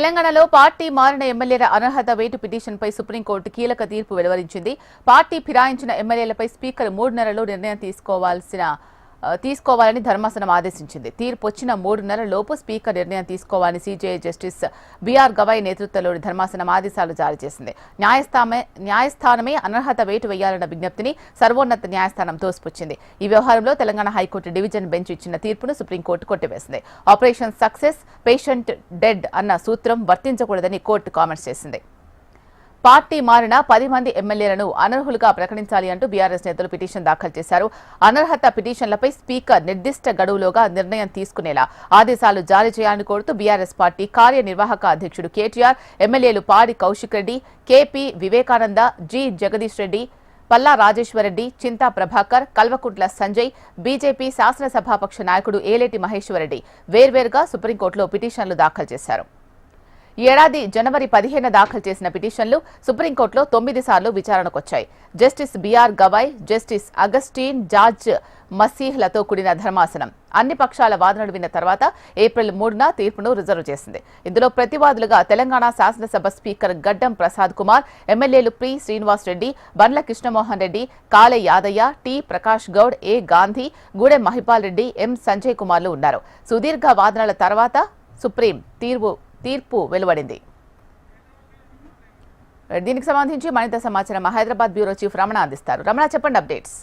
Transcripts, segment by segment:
తెలంగాణలో పార్టీ మారిన ఎమ్మెల్యేల అనర్హత వేటు పిటిషన్పై సుప్రీంకోర్టు కీలక తీర్పు వెలువరించింది. పార్టీ ఫిరాయించిన ఎమ్మెల్యేలపై స్పీకర్ మూడు నెలల్లో నిర్ణయం తీసుకోవాల్సిన తీసుకోవాలని ధర్మాసనం ఆదేశించింది. తీర్పు వచ్చిన మూడు నెలల లోపు స్పీకర్ నిర్ణయం తీసుకోవాలని సీజేఐ జస్టిస్ బీఆర్ గవాయ్ నేతృత్వంలోని ధర్మాసనం ఆదేశాలు జారీ చేసింది. న్యాయస్థానమే న్యాయస్థానమే అనర్హత వేటు వేయాలన్న విజ్ఞప్తిని సర్వోన్నత న్యాయస్థానం తోసిపుచ్చింది. ఈ వ్యవహారంలో తెలంగాణ హైకోర్టు డివిజన్ బెంచ్ ఇచ్చిన తీర్పును సుప్రీంకోర్టు కొట్టివేసింది. ఆపరేషన్ సక్సెస్ పేషెంట్ డెడ్ అన్న సూత్రం వర్తించకూడదని కోర్టు కామెంట్స్ చేసింది. పార్టీ మారిన పది మంది ఎమ్మెల్యేలను అనర్హులుగా ప్రకటించాలి అంటూ బీఆర్ఎస్ నేతలు పిటిషన్ దాఖలు చేశారు. అనర్హత పిటిషన్లపై స్పీకర్ నిర్దిష్ట గడువులోగా నిర్ణయం తీసుకునేలా ఆదేశాలు జారీ చేయాలని కోరుతూ బీఆర్ఎస్ పార్టీ కార్యనిర్వాహక అధ్యక్షుడు కేటీఆర్ ఎమ్మెల్యేలు Padi Kaushik Reddy KP Vivekananda G Jagadish Reddy Palla Rajeshwar Reddy Chinta Prabhakar Kalvakuntla Sanjay BJP శాసనసభాపక్ష నాయకుడు ఏలేటి మహేశ్వరరెడ్డి వేర్వేరుగా సుప్రీంకోర్టులో పిటిషన్లు దాఖలు చేశారు. ఏడాది జనవరి పదిహేను దాఖలు చేసిన పిటిషన్లు సుప్రీంకోర్టులో తొమ్మిది సార్లు విచారణకొచ్చాయి. Justice BR Gavai justice Augustine George మసీహ్లతో కూడిన ధర్మాసనం. అన్ని పక్షాల వాదనలు విన్న తర్వాత ఏప్రిల్ మూడున తీర్పును రిజర్వ్ చేసింది. ఇందులో ప్రతివాదులుగా తెలంగాణ శాసనసభ స్పీకర్ గడ్డం ప్రసాద్ కుమార్ ఎమ్మెల్యేలు ప్రి శ్రీనివాస్ రెడ్డి బండ్ల కృష్ణమోహన్ రెడ్డి కాలే యాదయ్య టి ప్రకాష్ గౌడ్ ఏ గాంధీ గూడెం మహిపాల్ రెడ్డి ఎం సంజయ్ కుమార్లు ఉన్నారు. సుదీర్ఘ వాదనల తర్వాత సుప్రీం తీర్పు తీర్పు వెలువడింది. దీనికి సంబంధించి మరింత సమాచారం హైదరాబాద్ బ్యూరో చీఫ్ రమణ అందిస్తారు. రమణ చెప్పండి అప్డేట్స్.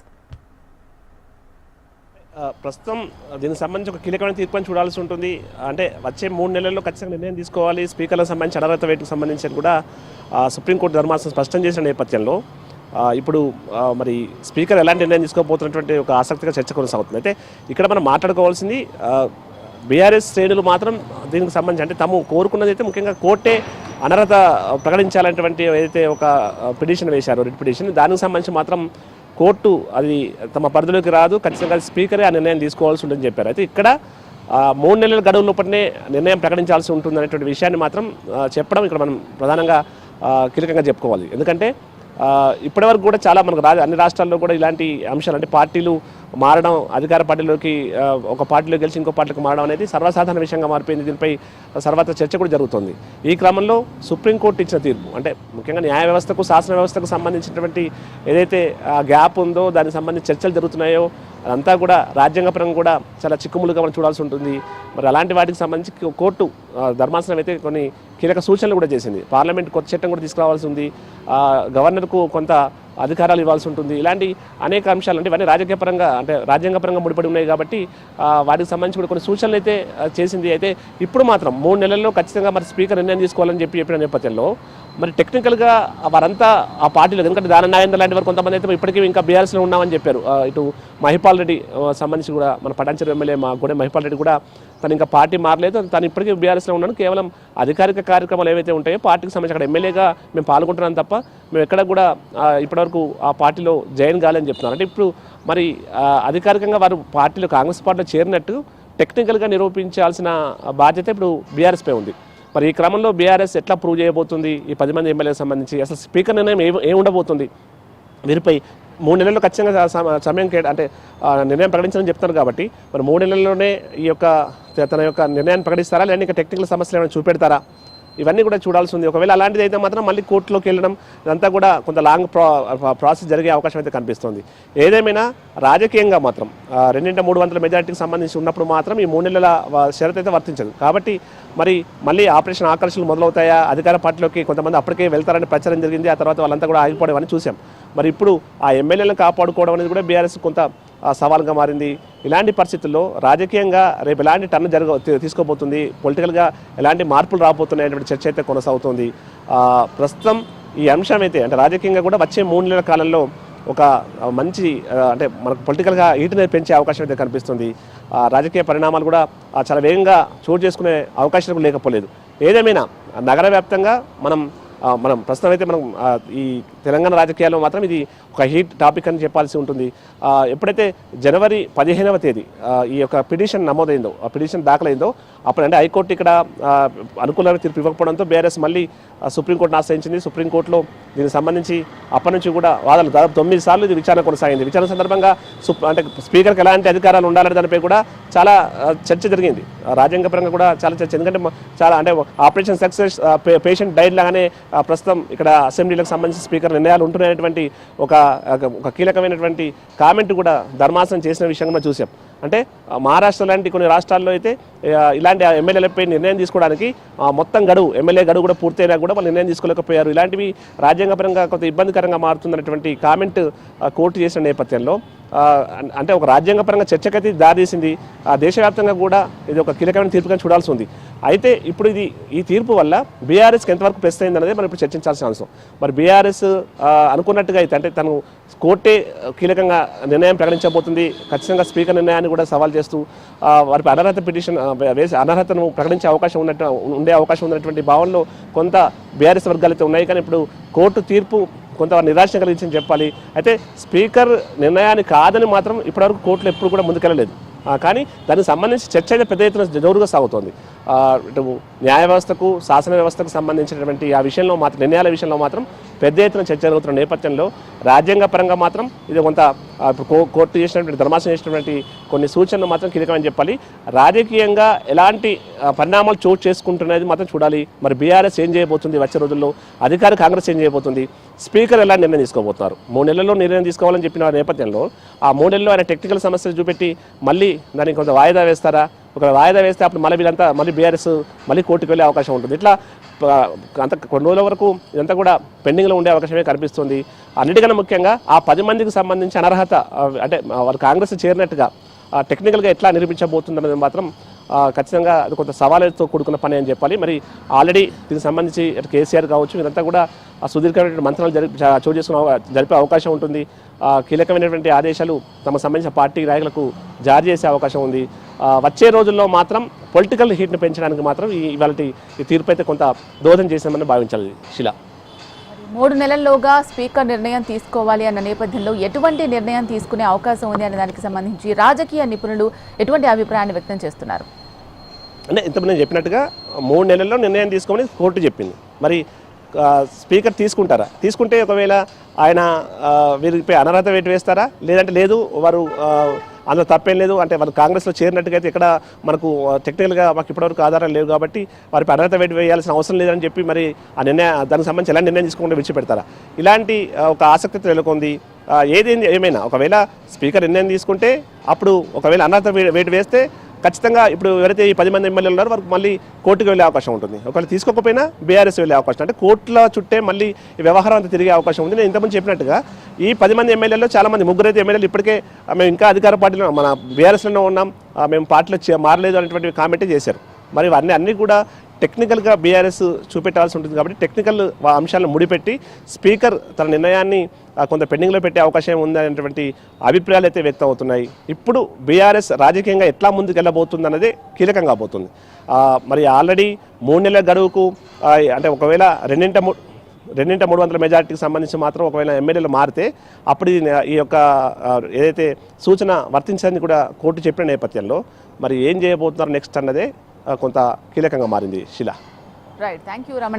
ప్రస్తుతం దీనికి సంబంధించి ఒక కీలకమైన తీర్పు అని చూడాల్సి ఉంటుంది. అంటే వచ్చే మూడు నెలల్లో ఖచ్చితంగా నిర్ణయం తీసుకోవాలి. స్పీకర్లకు సంబంధించి అనర్హత వేటుకు సంబంధించి కూడా సుప్రీంకోర్టు ధర్మాసనం స్పష్టం చేసిన నేపథ్యంలో ఇప్పుడు మరి స్పీకర్ ఎలాంటి నిర్ణయం తీసుకోబోతున్నటువంటి ఒక ఆసక్తిగా చర్చ కొనసాగుతుంది. అయితే ఇక్కడ మనం మాట్లాడుకోవాల్సింది బీఆర్ఎస్ శ్రేణులు మాత్రం దీనికి సంబంధించి అంటే తాము కోరుకున్నది అయితే ముఖ్యంగా కోర్టే అనర్హత ప్రకటించాలనేటువంటి ఏదైతే ఒక పిటిషన్ వేశారో రిట్ పిటిషన్ దానికి సంబంధించి మాత్రం కోర్టు అది తమ పరిధిలోకి రాదు. ఖచ్చితంగా స్పీకరే ఆ నిర్ణయం తీసుకోవాల్సి ఉంటుందని చెప్పారు. అయితే ఇక్కడ మూడు నెలల గడువు లోపలనే నిర్ణయం ప్రకటించాల్సి ఉంటుంది అనేటువంటి విషయాన్ని మాత్రం చెప్పడం ఇక్కడ మనం ప్రధానంగా కీలకంగా చెప్పుకోవాలి. ఎందుకంటే ఇప్పటివరకు కూడా చాలా మనకు రా అన్ని రాష్ట్రాల్లో కూడా ఇలాంటి అంశాలు అంటే పార్టీలు మారడం అధికార పార్టీలోకి ఒక పార్టీలో గెలిచి ఇంకో పార్టీకి మారడం అనేది సర్వసాధారణ విషయంగా మారిపోయింది. దీనిపై సర్వత్ర చర్చ కూడా జరుగుతుంది. ఈ క్రమంలో సుప్రీంకోర్టు ఇచ్చిన తీర్పు అంటే ముఖ్యంగా న్యాయ వ్యవస్థకు శాసన వ్యవస్థకు సంబంధించినటువంటి ఏదైతే గ్యాప్ ఉందో దానికి సంబంధించి చర్చలు జరుగుతున్నాయో అదంతా కూడా రాజ్యాంగపరంగా కూడా చాలా చిక్కుములుగా మనం చూడాల్సి ఉంటుంది. మరి అలాంటి వాటికి సంబంధించి కోర్టు ధర్మాసనం అయితే కొన్ని కీలక సూచనలు కూడా చేసింది. పార్లమెంట్ కొత్త చట్టం కూడా తీసుకురావాల్సి ఉంది. గవర్నర్కు కొంత అధికారాలు ఇవ్వాల్సి ఉంటుంది. ఇలాంటి అనేక అంశాలు అంటే ఇవన్నీ రాజకీయపరంగా అంటే రాజ్యాంగపరంగా ముడిపడి ఉన్నాయి కాబట్టి వాటికి సంబంధించి కూడా కొన్ని సూచనలు అయితే చేసింది. అయితే ఇప్పుడు మాత్రం మూడు నెలల్లో ఖచ్చితంగా మరి స్పీకర్ నిర్ణయం తీసుకోవాలని చెప్పి చెప్పిన నేపథ్యంలో మరి టెక్నికల్గా వారంతా ఆ పార్టీలో ఎందుకంటే దాని నాగేంద్ర లాంటి వారు కొంతమంది అయితే ఇప్పటికీ ఇంకా బీఆర్ఎస్లో ఉన్నామని చెప్పారు. ఇటు మహిపాల్ రెడ్డి సంబంధించి కూడా మన పటాంచర్ ఎమ్మెల్యే మా కూడా మహిపాల్ రెడ్డి కూడా తను ఇంకా పార్టీ మారలేదు. తను ఇప్పటికీ బీఆర్ఎస్లో ఉన్నాను కేవలం అధికారిక కార్యక్రమాలు ఏవైతే ఉంటాయో పార్టీకి సంబంధించి అక్కడ ఎమ్మెల్యేగా మేము పాల్గొంటున్నాం తప్ప మేము ఎక్కడ కూడా ఇప్పటివరకు ఆ పార్టీలో జాయిన్ కాలేని చెప్తున్నారు. అంటే ఇప్పుడు మరి అధికారికంగా వారు పార్టీలో కాంగ్రెస్ పార్టీలో చేరినట్టు టెక్నికల్గా నిరూపించాల్సిన బాధ్యత ఇప్పుడు బీఆర్ఎస్పై ఉంది. మరి ఈ క్రమంలో బీఆర్ఎస్ ఎట్లా ప్రూవ్ చేయబోతుంది? ఈ పది మంది ఎమ్మెల్యేలకు సంబంధించి అసలు స్పీకర్ నిర్ణయం ఏ ఏ ఉండబోతుంది? వీరిపై మూడు నెలల్లో ఖచ్చితంగా సమ- సమయం కేట అంటే నిర్ణయం ప్రకటించాలని చెప్తారు కాబట్టి మరి మూడు నెలల్లోనే ఈ యొక్క తన యొక్క నిర్ణయాన్ని ప్రకటిస్తారా? లేదంటే ఇంకా టెక్నికల్ సమస్యలు ఏమైనా చూపెడతారా? ఇవన్నీ కూడా చూడాల్సి ఉంది. ఒకవేళ అలాంటిది అయితే మాత్రం మళ్ళీ కోర్టులోకి వెళ్ళడం ఇదంతా కూడా కొంత లాంగ్ ప్రాసెస్ uh, జరిగే అవకాశం అయితే కనిపిస్తుంది. ఏదేమైనా రాజకీయంగా మాత్రం రెండింట మూడు వందల మెజార్టీకి సంబంధించి ఉన్నప్పుడు మాత్రం ఈ మూడు నెలల షరత్ అయితే వర్తించదు. కాబట్టి మరి మళ్ళీ ఆపరేషన్ ఆకర్షణలు మొదలవుతాయా? అధికార పార్టీలోకి కొంతమంది అప్పటికే వెళ్తారని ప్రచారం జరిగింది. ఆ తర్వాత వాళ్ళంతా కూడా ఆగిపోవడం అని చూసాం మరి ఇప్పుడు ఆ ఎమ్మెల్యేలను కాపాడుకోవడం అనేది కూడా బీఆర్ఎస్ కొంత సవాల్గా మారింది. ఇలాంటి పరిస్థితుల్లో రాజకీయంగా రేపు ఎలాంటి టర్న్ జరగ తీసుకోబోతుంది? పొలిటికల్గా ఎలాంటి మార్పులు రాబోతున్నాయనేటువంటి చర్చ అయితే కొనసాగుతుంది. ప్రస్తుతం ఈ అంశం అయితే అంటే రాజకీయంగా కూడా వచ్చే మూడు నెలల కాలంలో ఒక మంచి అంటే మనకు పొలిటికల్గా ఈటుని పెంచే అవకాశం అయితే కనిపిస్తుంది. ఆ, రాజకీయ పరిణామాలు కూడా చాలా వేగంగా చోటు చేసుకునే అవకాశాలు లేకపోలేదు. ఏదేమైనా నగర వ్యాప్తంగా మనం మనం ప్రస్తుతం అయితే మనం ఈ తెలంగాణ రాజకీయాల్లో మాత్రం ఇది ఒక హీట్ టాపిక్ అని చెప్పాల్సి ఉంటుంది. ఎప్పుడైతే జనవరి పదిహేనవ తేదీ ఈ యొక్క పిటిషన్ నమోదైందో ఆ పిటిషన్ దాఖలైందో అప్పుడు అంటే హైకోర్టు ఇక్కడ అనుకూలంగా అనుకూలమైన తీర్పు ఇవ్వకపోవడంతో బీఆర్ఎస్ మళ్ళీ సుప్రీంకోర్టును ఆశ్రయించింది. సుప్రీంకోర్టులో దీనికి సంబంధించి అప్పటి నుంచి కూడా వాదనలు దాదాపు తొమ్మిది సార్లు ఇది విచారణ కొనసాగింది. విచారణ సందర్భంగా అంటే స్పీకర్కి ఎలాంటి అధికారాలు ఉండాలనే దానిపై కూడా చాలా చర్చ జరిగింది. రాజ్యాంగపరంగా కూడా చాలా చర్చ ఎందుకంటే చాలా అంటే ఆపరేషన్ సక్సెస్ పేషెంట్ డైట్ లాగానే ప్రస్తుతం ఇక్కడ అసెంబ్లీలకు సంబంధించి స్పీకర్ నిర్ణయాలు ఉంటున్నాయనేటువంటి ఒక ఒక కీలకమైనటువంటి కామెంట్ కూడా ధర్మాసనం చేసిన విషయం కూడా చూసాం. అంటే మహారాష్ట్ర లాంటి కొన్ని రాష్ట్రాల్లో అయితే ఇలాంటి ఎమ్మెల్యేలపై నిర్ణయం తీసుకోవడానికి మొత్తం గడువు ఎమ్మెల్యే గడువు కూడా పూర్తయినా కూడా వాళ్ళు నిర్ణయం తీసుకోలేకపోయారు. ఇలాంటివి రాజ్యాంగపరంగా కొంత ఇబ్బందికరంగా మారుతున్నటువంటి కామెంట్ కోర్టు చేసిన నేపథ్యంలో. అంటే ఒక రాజ్యాంగపరంగా చర్చకైతే దారితీసింది. ఆ దేశవ్యాప్తంగా కూడా ఇది ఒక కీలకమైన తీర్పుగా చూడాల్సి ఉంది. అయితే ఇప్పుడు ఇది ఈ తీర్పు వల్ల బీఆర్ఎస్కి ఎంతవరకు ప్రెస్ అయింది అనేది మనం ఇప్పుడు చర్చించాల్సిన అవసరం. మరి బీఆర్ఎస్ అనుకున్నట్టుగా అయితే అంటే తను కోర్టే కీలకంగా నిర్ణయం ప్రకటించబోతుంది. ఖచ్చితంగా స్పీకర్ నిర్ణయాన్ని కూడా సవాల్ చేస్తూ ఆ, వారి అనర్హత పిటిషన్ వేసి అనర్హతను ప్రకటించే అవకాశం ఉన్నట్టు ఉండే అవకాశం ఉన్నటువంటి భావనలో కొంత బీఆర్ఎస్ వర్గాలు అయితే ఉన్నాయి. కానీ ఇప్పుడు కోర్టు తీర్పు కొంత నిరాశ కలిగించని చెప్పాలి. అయితే స్పీకర్ నిర్ణయాన్ని కాదని మాత్రం ఇప్పటివరకు కోర్టులు ఎప్పుడు కూడా ముందుకెళ్ళలేదు. కానీ దానికి సంబంధించి చర్చ అయితే పెద్ద ఎత్తున జోరుగా సాగుతోంది. ఇటు న్యాయ వ్యవస్థకు శాసన వ్యవస్థకు సంబంధించినటువంటి ఆ విషయంలో మాత్రం నిర్ణయాల విషయంలో మాత్రం పెద్ద ఎత్తున చర్చ జరుగుతున్న నేపథ్యంలో రాజ్యాంగ పరంగా మాత్రం ఇది కొంత కో- కోర్టు చేసినటువంటి ధర్మాసనం చేసినటువంటి కొన్ని సూచనలు మాత్రం కీలకమని చెప్పాలి. రాజకీయంగా ఎలాంటి పరిణామాలు చోటు చేసుకుంటున్నది మాత్రం చూడాలి. మరి బీఆర్ఎస్ ఏం చేయబోతుంది వచ్చే రోజుల్లో? అధికార కాంగ్రెస్ ఏం చేయబోతుంది? స్పీకర్ ఎలా నిర్ణయం తీసుకోబోతున్నారు? మూడు నెలల్లో నిర్ణయం తీసుకోవాలని చెప్పిన నేపథ్యంలో ఆ మూడు నెలల్లో ఆయన టెక్నికల్ సమస్యలు చూపెట్టి మళ్ళీ దానికి కొంత వాయిదా వేస్తారా? ఒక వాయిదా వేస్తే అప్పుడు మళ్ళీ వీళ్ళంతా మళ్ళీ బీఆర్ఎస్ మళ్ళీ కోర్టుకు వెళ్ళే అవకాశం ఉంటుంది. ఇట్లా అంత కొన్ని రోజుల వరకు ఇదంతా కూడా పెండింగ్లో ఉండే అవకాశమే కనిపిస్తుంది. అన్నిటికన్నా ముఖ్యంగా ఆ పది మందికి సంబంధించి అనర్హత అంటే ఆ, వారు కాంగ్రెస్ చేరినట్టుగా టెక్నికల్గా ఎట్లా నిరూపించబోతుందన్నది మాత్రం ఖచ్చితంగా అది కొంత సవాలుతో కూడుకున్న పని అని చెప్పాలి. మరి ఆల్రెడీ దీనికి సంబంధించి కేసీఆర్ కావచ్చు ఇదంతా కూడా సుదీర్ఘమైనటువంటి మంత్రాలు జరిపి చోటు చేసుకున్న జరిపే అవకాశం ఉంటుంది. కీలకమైనటువంటి ఆదేశాలు తమ సంబంధించిన పార్టీ నాయకులకు జారీ చేసే అవకాశం ఉంది. వచ్చే రోజుల్లో మాత్రం పొలిటికల్ హీట్ని పెంచడానికి మాత్రం ఈ ఇవాళ ఈ తీర్పు అయితే కొంత దోహదం చేసామని భావించాలి శిలా. మూడు నెలల్లోగా స్పీకర్ నిర్ణయం తీసుకోవాలి అన్న నేపథ్యంలో ఎటువంటి నిర్ణయం తీసుకునే అవకాశం ఉంది అనే దానికి సంబంధించి రాజకీయ నిపుణులు ఎటువంటి అభిప్రాయాన్ని వ్యక్తం చేస్తున్నారు? అంటే ఇంతకుముందు నేను చెప్పినట్టుగా మూడు నెలల్లో నిర్ణయం తీసుకోమని కోర్టు చెప్పింది. మరి స్పీకర్ తీసుకుంటారా? తీసుకుంటే ఒకవేళ ఆయన వీరికి వీరిపై అనర్హత వేటు వేస్తారా? లేదంటే లేదు వారు అందులో తప్పేం లేదు అంటే వాళ్ళు కాంగ్రెస్లో చేరినట్టుగా అయితే ఇక్కడ మనకు టెక్నికల్గా మాకు ఇప్పటివరకు ఆధారాలు లేవు కాబట్టి వారిపై అనర్హత వేటు వేయాల్సిన అవసరం లేదని చెప్పి మరి ఆ నిర్ణయం దానికి సంబంధించి ఎలాంటి నిర్ణయం తీసుకుంటే విడిచిపెడతారా? ఇలాంటి ఒక ఆసక్తి నెలకొంది. ఏదేంది ఏది ఏమైనా ఒకవేళ స్పీకర్ నిర్ణయం తీసుకుంటే అప్పుడు ఒకవేళ అనర్హత వే- వేటు వేస్తే ఖచ్చితంగా ఇప్పుడు ఎవరైతే ఈ పది మంది ఎమ్మెల్యేలు ఉన్నారో వారికి మళ్ళీ కోర్టుకు వెళ్ళే అవకాశం ఉంటుంది. ఒకవేళ తీసుకోకపోయినా బీఆర్ఎస్ వెళ్ళే అవకాశం అంటే కోర్టుల చుట్టే మళ్ళీ వ్యవహారం అంతా తిరిగే అవకాశం ఉంది. నేను ఇంతకుముందు చెప్పినట్టుగా ఈ పది మంది ఎమ్మెల్యేలో చాలా మంది ముగ్గురు అయితే ఎమ్మెల్యేలు ఇప్పటికే మేము ఇంకా అధికార పార్టీలో మన బీఆర్ఎస్లో ఉన్నాం. మేము పార్టీలో మారలేదు అనేటువంటి కామెంటే చేశారు. మరి అన్ని అన్నీ కూడా టెక్నికల్గా బీఆర్ఎస్ చూపెట్టాల్సి ఉంటుంది కాబట్టి టెక్నికల్ అంశాలను ముడిపెట్టి స్పీకర్ తన నిర్ణయాన్ని కొంత పెండింగ్లో పెట్టే అవకాశం ఉందనేటువంటి అభిప్రాయాలు అయితే వ్యక్తం అవుతున్నాయి. ఇప్పుడు బీఆర్ఎస్ రాజకీయంగా ఎట్లా ముందుకెళ్ళబోతుంది అన్నదే కీలకంగా పోతుంది మరి ఆల్రెడీ మూడు నెలల గడువుకు అంటే ఒకవేళ రెండింట మూడు రెండింట మూడు వందల మెజార్టీకి సంబంధించి మాత్రం ఒకవేళ ఎమ్మెల్యేలు మారితే అప్పుడు ఈ యొక్క ఏదైతే సూచన వర్తించని కూడా కోర్టు చెప్పిన నేపథ్యంలో మరి ఏం చేయబోతున్నారు నెక్స్ట్ అన్నదే కొంత కీలకంగా మారింది శిలా. Right thank you Ramana.